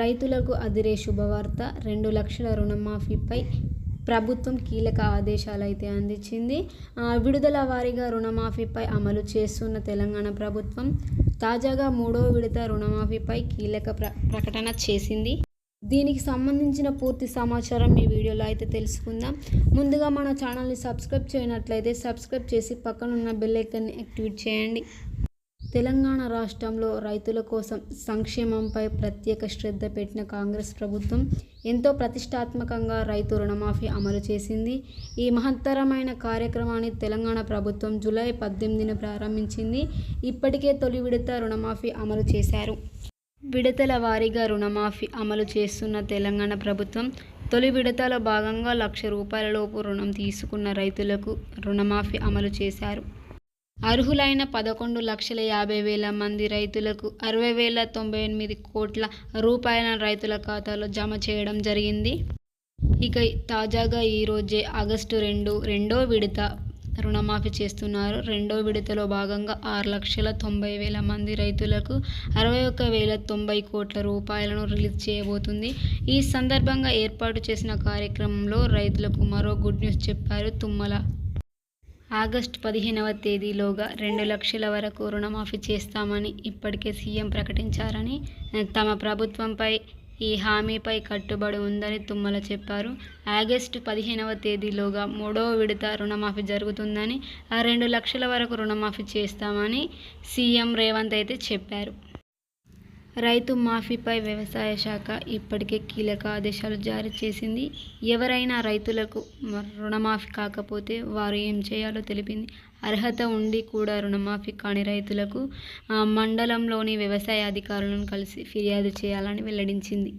రైతులకు అదిరే శుభవార్త. రెండు లక్షల రుణమాఫీపై ప్రభుత్వం కీలక ఆదేశాలు అయితే అందించింది విడుదల వారీగా రుణమాఫీపై అమలు చేస్తున్న తెలంగాణ ప్రభుత్వం తాజాగా మూడో విడత రుణమాఫీపై కీలక ప్ర ప్రకటన చేసింది. దీనికి సంబంధించిన పూర్తి సమాచారం ఈ వీడియోలో అయితే తెలుసుకుందాం. ముందుగా మన ఛానల్ని సబ్స్క్రైబ్ చేయనట్లయితే సబ్స్క్రైబ్ చేసి పక్కనున్న బెల్ ఐకన్ని యాక్టివేట్ చేయండి. తెలంగాణ రాష్ట్రంలో రైతుల కోసం సంక్షేమంపై ప్రత్యేక శ్రద్ధ పెట్టిన కాంగ్రెస్ ప్రభుత్వం ఎంతో ప్రతిష్టాత్మకంగా రైతు రుణమాఫీ అమలు చేసింది. ఈ మహత్తరమైన కార్యక్రమాన్ని తెలంగాణ ప్రభుత్వం జూలై పద్దెనిమిదిన ప్రారంభించింది. ఇప్పటికే తొలి విడత రుణమాఫీ అమలు చేశారు. విడతల వారీగా రుణమాఫీ అమలు చేస్తున్న తెలంగాణ ప్రభుత్వం తొలి విడతలో భాగంగా లక్ష రూపాయలలోపు రుణం తీసుకున్న రైతులకు రుణమాఫీ అమలు చేశారు. అర్హులైన పదకొండు లక్షల యాభై వేల మంది రైతులకు అరవై వేల తొంభై ఎనిమిది కోట్ల రూపాయల రైతుల ఖాతాలో జమ చేయడం జరిగింది. ఇక తాజాగా ఈరోజే ఆగస్టు రెండు రెండో విడత రుణమాఫీ చేస్తున్నారు. రెండో విడతలో భాగంగా ఆరు లక్షల తొంభై వేల మంది రైతులకు అరవై ఒక్క వేల తొంభై కోట్ల రూపాయలను రిలీజ్ చేయబోతుంది. ఈ సందర్భంగా ఏర్పాటు చేసిన కార్యక్రమంలో రైతులకు మరో గుడ్ న్యూస్ చెప్పారు తుమ్మల ఆగస్టు పదిహేనవ తేదీలోగా రెండు లక్షల వరకు రుణమాఫీ చేస్తామని ఇప్పటికే సీఎం ప్రకటించారని తమ ప్రభుత్వంపై ఈ హామీపై కట్టుబడి ఉందని తుమ్మల చెప్పారు. ఆగస్టు పదిహేనవ తేదీలోగా మూడవ విడత రుణమాఫీ జరుగుతుందని ఆ రెండు లక్షల వరకు రుణమాఫీ చేస్తామని సీఎం రేవంత్ అయితే చెప్పారు. రైతు మాఫీపై వ్యవసాయ శాఖ ఇప్పటికే కీలక ఆదేశాలు జారీ చేసింది. ఎవరైనా రైతులకు రుణమాఫీ కాకపోతే వారు ఏం చేయాలో తెలిపింది. అర్హత ఉండి కూడా రుణమాఫీ కాని రైతులకు మండలంలోని వ్యవసాయ అధికారులను కలిసి ఫిర్యాదు చేయాలని వెల్లడించింది.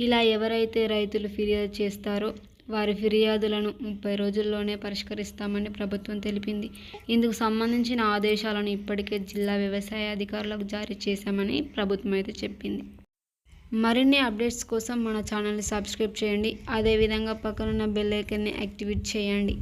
ఇలా ఎవరైతే రైతులు ఫిర్యాదు చేస్తారో వారి ఫిర్యాదులను ముప్పై రోజుల్లోనే పరిష్కరిస్తామని ప్రభుత్వం తెలిపింది. ఇందుకు సంబంధించిన ఆదేశాలను ఇప్పటికే జిల్లా వ్యవసాయ అధికారులకు జారీ చేశామని ప్రభుత్వం అయితే చెప్పింది. మరిన్ని అప్డేట్స్ కోసం మన ఛానల్ని సబ్స్క్రైబ్ చేయండి. అదేవిధంగా పక్కనున్న బెల్ ఐకన్ని యాక్టివేట్ చేయండి.